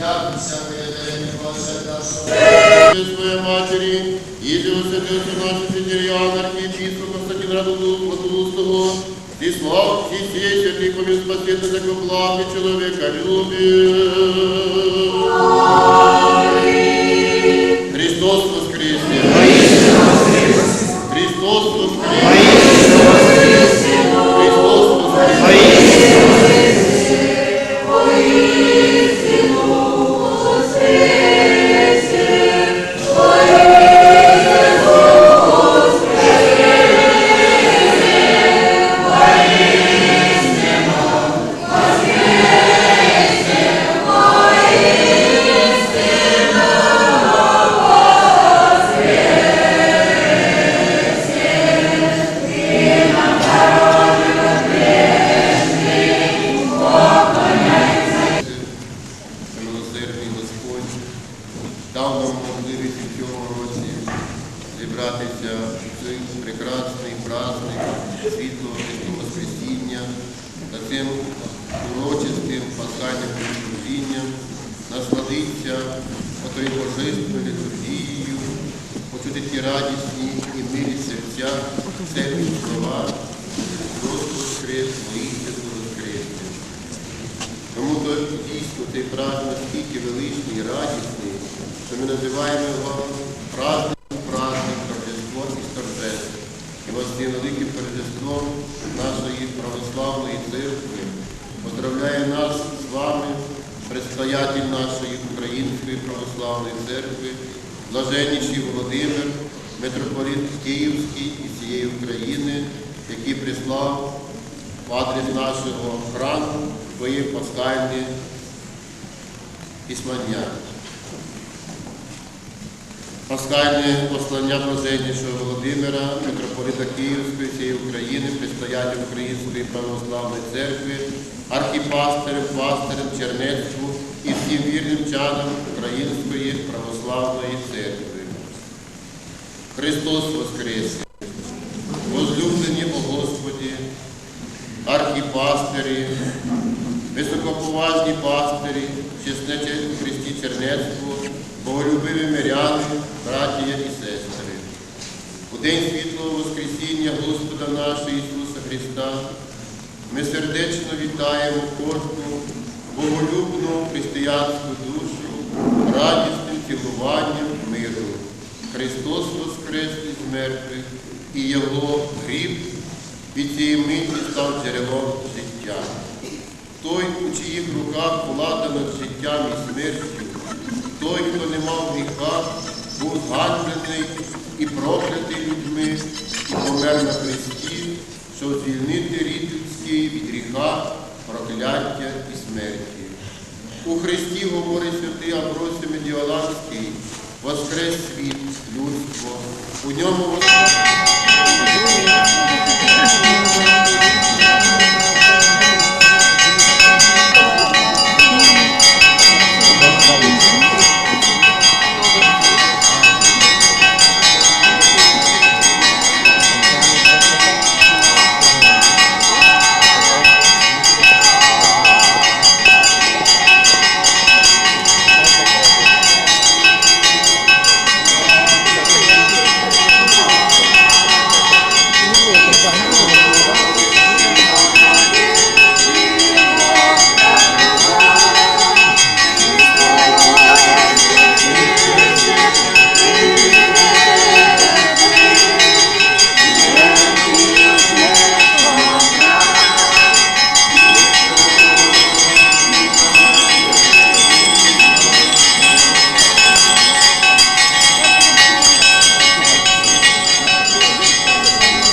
Як всякое дарення, Боже, нашого. Своей матери, если усадется наши святериан, архиепископ Константин Радулустого, и слав и сей святых помимо спасения, как благ и человека любит. Христос воскресе! Христос воскресе! Праздник світлого Христового Воскресіння та цим урочистим пасхальним служінням насладитися отою божественною літургією, почути ті радісні і милі серця, церкві слова, Господь Воскрес, воістину Воскресне. Тому то дійсно цей праздник настільки величний і радісний, що ми називаємо його праздником праздник Рождество і торжеств. Цим великим торжеством нашої православної церкви поздравляє нас з вами, предстоятель нашої Української православної церкви, блаженніший Володимир, митрополит Київський і всієї України, який прислав в адрес нашого храму своє пасхальне письмання. Пасхальне послання блаженнішого Володимира, митрополита Київської всієї України, предстоятель Української православної церкви, архіпастерем, пастирем, чернецтву і всім вірним чадам Української православної церкви. Христос Воскресе! Возлюблені о Господі, архіпастирі, високоповажні пастирі, чеснете у Христі Чернецтво, боголюбиві миряни, братія і сестри. У день світлого Воскресіння Господа нашого Ісуса Христа ми сердечно вітаємо кожну боголюбну християнську душу радісним цілуванням миру. Христос Воскрес із мертвих, і Його гріб від цієї миті став джерелом життя. Той, у чиїх руках влада над життям і смертю, той, хто не мав був і проклятий людьми, і помер на Христі, щоб звільнити рід людський від гріха, прокляття і смерті. У Христі, говорить святий Амбросій Медіоланський, воскрес світ, людство, у ньому воскрес